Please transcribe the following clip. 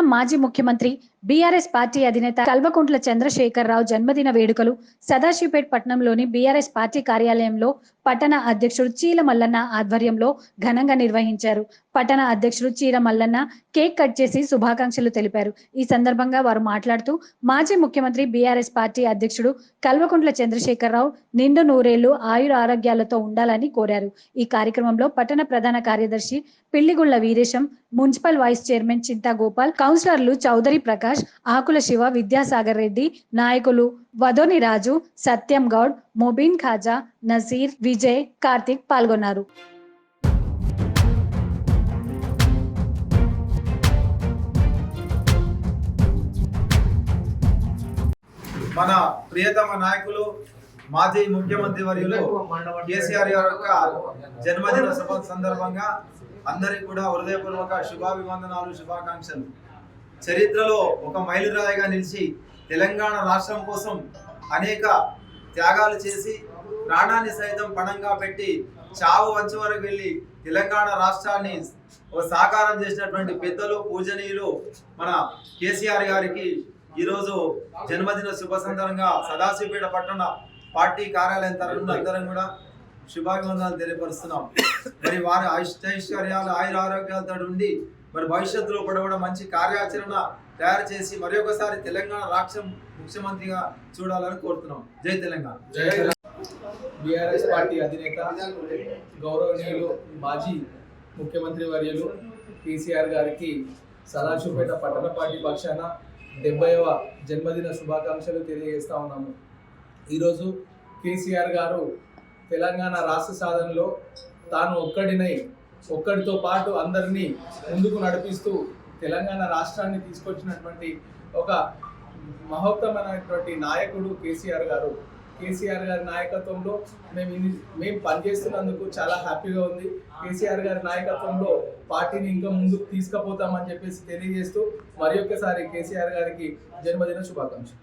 తెలంగాణ మాజీ ముఖ్యమంత్రి BRS party అధినేత కల్వకుంట్ల చంద్రశేఖరరావు జన్మదిన వేడుకలు సదాశివపేట్ పట్టణంలోని బీఆర్ఎస్ పార్టీ కార్యాలయంలో పట్టణ అధ్యక్షుడు చీల మల్లన్న ఆధ్వర్యంలో ఘనంగా నిర్వహించారు. పట్టణ అధ్యక్షుడు చీర మల్లన్న కేక్ కట్ చేసి శుభాకాంక్షలు తెలిపారు. ఈ సందర్భంగా వారు మాట్లాడుతూ మాజీ ముఖ్యమంత్రి బీఆర్ఎస్ పార్టీ అధ్యక్షుడు కల్వకుంట్ల చంద్రశేఖరరావు నిండు నూరేళ్ళు ఆయుర ఆరోగ్యాలతో ఉండాలని కోరారు. ఈ కార్యక్రమంలో పట్టణ ప్రధాన కార్యదర్శి Pilligulla Veeresham municipal vice chairman Chinta Gopal కౌన్సిలర్లు చౌదరి ప్రకాష్ ప్రకాష్ ఆకుల శివ విద్యాసాగర్ రెడ్డి నాయకులు వదోని రాజు సత్యం గౌడ్ మొబీన్ ఖాజా నజీర్ విజయ్ కార్తిక్ పాల్గొన్నారు. మన ప్రియతమ నాయకులు మాజీ ముఖ్యమంత్రి వర్యులు కేసీఆర్ గారి యొక్క జన్మదిన సందర్భంగా అందరికి కూడా హృదయపూర్వక శుభాభివందనాలు శుభాకాంక్షలు. చరిత్రలో ఒక మైలురాయిగా నిలిచి తెలంగాణ రాష్ట్రం కోసం అనేక త్యాగాలు చేసి ప్రాణాన్ని సైతం పణంగా పెట్టి చావు వంచ వరకు వెళ్ళి తెలంగాణ రాష్ట్రాన్ని ఒక సాకారం చేసినటువంటి పెద్దలు పూజనీయులు మన కేసీఆర్ గారికి ఈరోజు జన్మదిన శుభ సందర్భంగా సదాశివపేట పట్టణ పార్టీ కార్యాలయం తరఫున అందరం కూడా శుభాభివందనాలు తెలియపరుస్తున్నాం. మరి వారి ఐశ్వర్యాలు ఆయుర ఆరోగ్యాలతో ఉండి మరి భవిష్యత్తులో కూడా కూడా మంచి కార్యాచరణ తయారు చేసి మరి ఒకసారి తెలంగాణ రాష్ట్రం ముఖ్యమంత్రిగా చూడాలని కోరుతున్నాం. జై తెలంగాణ. బీఆర్ఎస్ పార్టీ అధినేత గౌరవనీయులు మాజీ ముఖ్యమంత్రి వర్యులు కేసీఆర్ గారికి సదాశివపేట పట్టణ పార్టీ పక్షాన డెబ్బైవ జన్మదిన శుభాకాంక్షలు తెలియజేస్తా ఉన్నాము. ఈరోజు కేసీఆర్ గారు తెలంగాణ రాష్ట్ర సాధనలో తాను ఒక్కడినై ఒక్కడితో పాటు అందరినీ ముందుకు నడిపిస్తూ తెలంగాణ రాష్ట్రాన్ని తీసుకొచ్చినటువంటి ఒక మహోత్తమైనటువంటి నాయకుడు కేసీఆర్ గారు. కేసీఆర్ గారి నాయకత్వంలో మేము ఇన్ని మేము పనిచేస్తున్నందుకు చాలా హ్యాపీగా ఉంది. కేసీఆర్ గారి నాయకత్వంలో పార్టీని ఇంకా ముందుకు తీసుకుపోతామని చెప్పేసి తెలియజేస్తూ మరి ఒక్కసారి కేసీఆర్ గారికి జన్మదిన శుభాకాంక్షలు.